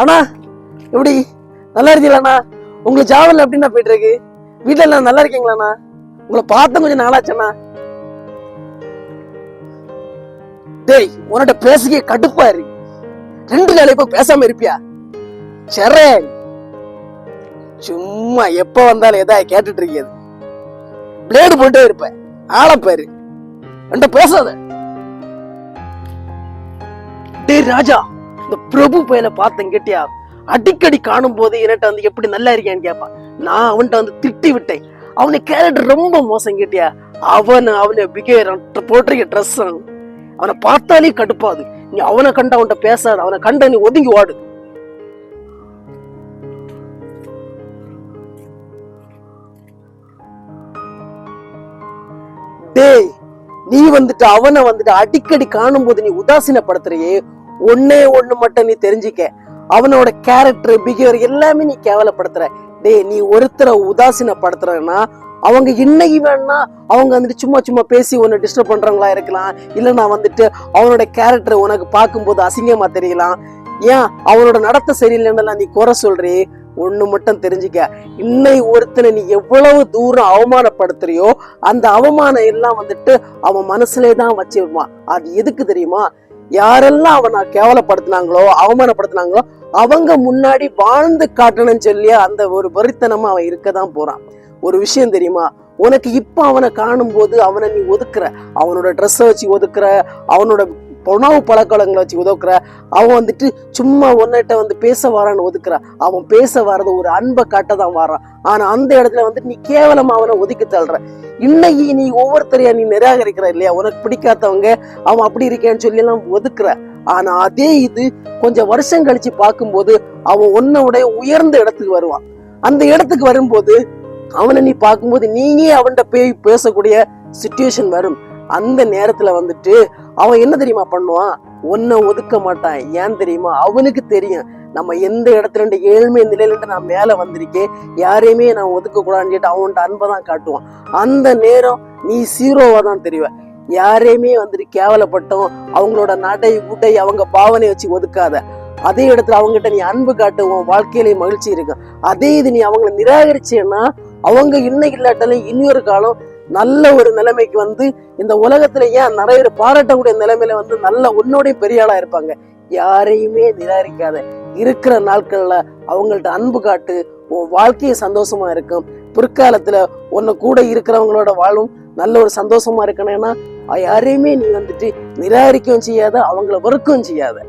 அண்ணா எப்படி? நல்லா இருக்கீங்களாண்ணா? உங்களுக்கு ஜாவல் அப்படின்னா போயிட்டு இருக்கு வீட்டுல எல்லாம் நல்லா இருக்கீங்களாண்ணா? உங்களை பார்த்தா கொஞ்சம் நாளாச்சண்ணா. டேய் உன்கிட்ட பேசுகிய கடுப்பா இருக்கு ரெண்டு நாள் இப்ப பேசாம இருப்பியா? சரே சும்மா எப்ப வந்தாலும் எதா கேட்டுட்டு இருக்கியது பிளேடு போட்டே இருப்பேன் ஆளப்பாரு என்கிட்ட பேசாத. டேய் ராஜா. இந்த பிரபு பையனை பார்த்தேன் கேட்டியா? அடிக்கடி காணும் போது என்கிட்ட வந்து எப்படி நல்லா இருக்கியான்னு கேட்பான். நான் அவன்கிட்ட வந்து திட்டி விட்டேன். அவனை கேரக்டர் ரொம்ப மோசம் கேட்டியா? அவன் அவனை பிகேவியர் போட்டிருக்க ட்ரெஸ் அவனை பார்த்தாலே கடுப்பாது நீ அவனை கண்டு அவன்கிட்ட பேசாத. அவனை கண்ட நீ ஒதுங்கி வாடு டேய் நீ வந்துட்டு அவனை வந்துட்டு அடிக்கடி காணும் போது நீ உதாசீனப்படுத்துறியே. ஒன்னே ஒண்ணு மட்டும் நீ தெரிஞ்சுக்க. அவனோட கேரக்டர் பிஹேவியர் எல்லாமே நீ கேவலப்படுத்துற. டேய் நீ ஒருத்தரை உதாசீனப்படுத்துறன்னா அவங்க இன்னைக்கு வேணா அவங்க வந்துட்டு சும்மா சும்மா பேசி உன்னை டிஸ்டர்ப் பண்றவங்களா இருக்கலாம். இல்லைன்னா வந்துட்டு அவனோட கேரக்டர் உனக்கு பார்க்கும்போது அசிங்கமா தெரியலாம். ஏன்? அவனோட நடத்த சரியில்லைன்னு நீ குறை சொல்றே. ஒண்ணு மட்டும் தெரிஞ்சுக்க. இன்னை ஒருத்தனை நீ எவ்வளவு தூரம் அவமானப்படுத்துறியோ அந்த அவமானம் எல்லாம் வந்துட்டு அவன் மனசுலே தான் வச்சிருப்பான் அது எதுக்கு தெரியுமா? யாரெல்லாம் அவனை கேவலப்படுத்தினாங்களோ அவமானப்படுத்தினாங்களோ அவங்க முன்னாடி வாழ்ந்து காட்டணும்னு சொல்லி அந்த ஒரு வெறித்தனமா அவன் இருக்க தான் போறான். ஒரு விஷயம் தெரியுமா? உனக்கு இப்ப அவனை காணும் போது அவனை நீ ஒதுக்குற. அவனோட ட்ரெஸ்ஸை வச்சு ஒதுக்குற அவனோட உணவு பழக்கவழங்களை வச்சு உதவுக்கிற. அவன் வந்துட்டு சும்மா ஒன்னிட்ட வந்து பேச வரான்னு ஒதுக்குற. அவன் பேச வர்றது ஒரு அன்பை காட்ட தான் வரான். ஆனா அந்த இடத்துல வந்துட்டு நீ கேவலம் அவனை ஒதுக்கி தள்ளுற. இன்னைக்கு நீ ஒவ்வொருத்தரையா நீ நிராகரிக்கிற இல்லையா? உனக்கு பிடிக்காதவங்க அவன் அப்படி இருக்கேன்னு சொல்லி எல்லாம் ஒதுக்குற. ஆனா அதே இது கொஞ்சம் வருஷம் கழிச்சு பார்க்கும்போது அவன் உன்னை உயர்ந்த இடத்துக்கு வருவான். அந்த இடத்துக்கு வரும்போது அவனை நீ பார்க்கும்போது நீயே அவன்கிட்ட போய் பேசக்கூடிய சுச்சுவேஷன் வரும். அந்த நேரத்துல வந்துட்டு அவன் என்ன தெரியுமா பண்ணுவான்? உன்னை ஒதுக்க மாட்டான். ஏன் தெரியுமா? அவனுக்கு தெரியும். நம்ம எந்த இடத்துல இருந்து ஏழ்மை நிலையில இருந்து நான் மேல வந்திருக்கேன் யாரையுமே நான் ஒதுக்க கூடாதுன்னு சொல்லிட்டு அவன்கிட்ட அன்பை தான் காட்டுவான். அந்த நேரம் நீ சீரோவா தான் தெரிவ. யாரையுமே வந்துட்டு கேவலப்பட்டோம் அவங்களோட நடை உடை அவங்க பாவனை வச்சு ஒதுக்காத. அதே இடத்துல அவங்ககிட்ட நீ அன்பு காட்டுவோம் வாழ்க்கையிலேயே மகிழ்ச்சி இருக்கும். அதே இது நீ அவங்கள நிராகரிச்சேன்னா அவங்க இன்னைக்கு இல்லாட்டாலும் இன்னொரு காலம் நல்ல ஒரு நிலைமைக்கு வந்து இந்த உலகத்துல ஏன் நிறைய பேர் பாராட்டக்கூடிய நிலைமையில வந்து நல்ல உன்னோடைய பெரிய ஆளா இருப்பாங்க. யாரையுமே நிராகரிக்காத. இருக்கிற நாட்கள்ல அவங்கள்ட்ட அன்பு காட்டு உன் வாழ்க்கையை சந்தோஷமா இருக்கும். பிற்காலத்துல உன்னை கூட இருக்கிறவங்களோட வாழும் நல்ல ஒரு சந்தோஷமா இருக்கணும்னா யாரையுமே நீ வந்துட்டு நிராகரிக்கவும் செய்யாத அவங்கள வெறுக்கவும் செய்யாத.